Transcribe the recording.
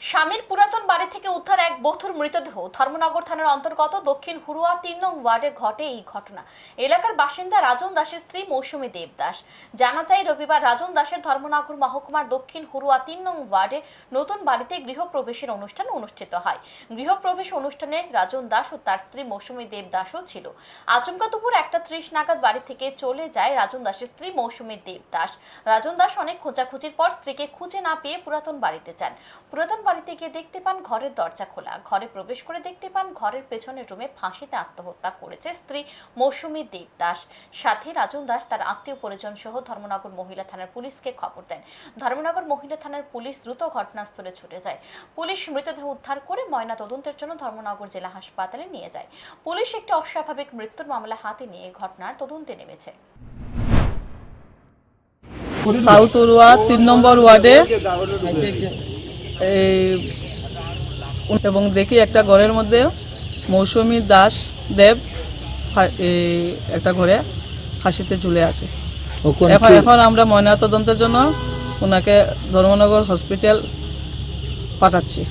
স্বামীর পুরাতন বাড়ি থেকে উদ্ধার এক বধুর মৃতদেহ ধর্মনগর থানার অন্তর্গত দক্ষিণ হুড়ুয়া তিন নং ওয়ার্ডে ঘটে এই ঘটনা। এলাকার বাসিন্দা রাজন দাসের স্ত্রী মৌসুমী দেবদাস জানা যায়, রবিবার রাজন দাসের ধর্মনগর মহকুমার দক্ষিণ হুড়ুয়া তিন নং ওয়ার্ডে নতুন বাড়িতে গৃহপ্রবেশের অনুষ্ঠান অনুষ্ঠিত হয়। গৃহপ্রবেশ অনুষ্ঠানে রাজন দাস ও তার স্ত্রী মৌসুমী দেবদাসও ছিল। আচমকা দুপুর একটা ত্রিশ নাগাদ বাড়ি থেকে চলে যায় রাজন দাসের স্ত্রী মৌসুমী দেবদাস রাজন দাস অনেক খোঁজাখুঁজির পর স্ত্রীকে খুঁজে না পেয়ে পুরাতন বাড়িতে যান। পুরাতন বাড়িতে গিয়ে দেখতে পান ঘরের দরজা খোলা। ঘরে প্রবেশ করে দেখতে পান ঘরের পেছনের রুমে ফাঁসিতে আত্মহত্যা করেছে স্ত্রী মৌসুমী দেবদাস সাথে রাজন দাস তার আত্মীয় পরিজন সহ ধর্মনগর মহিলা থানার পুলিশকে খবর দেন। ধর্মনগর মহিলা থানার পুলিশ দ্রুত ঘটনাস্থলে ছুটে যায়। পুলিশ মৃতদেহ উদ্ধার করে ময়না তদন্তের জন্য ধর্মনগর জেলা হাসপাতালে নিয়ে যায়। পুলিশ একটি অস্বাভাবিক মৃত্যুর মামলা হাতে নিয়ে ঘটনার তদন্তে নেমেছে। সাউথ উরুয়া তিন নম্বর ওয়ার্ডে এই এবং দেখি একটা ঘরের মধ্যে মৌসুমী দাস দেব একটা ঘরে হাসিতে ঝুলে আছে। এখন এখন আমরা ময়নাতদন্তের জন্য ওনাকে ধর্মনগর হসপিটাল পাঠাচ্ছি।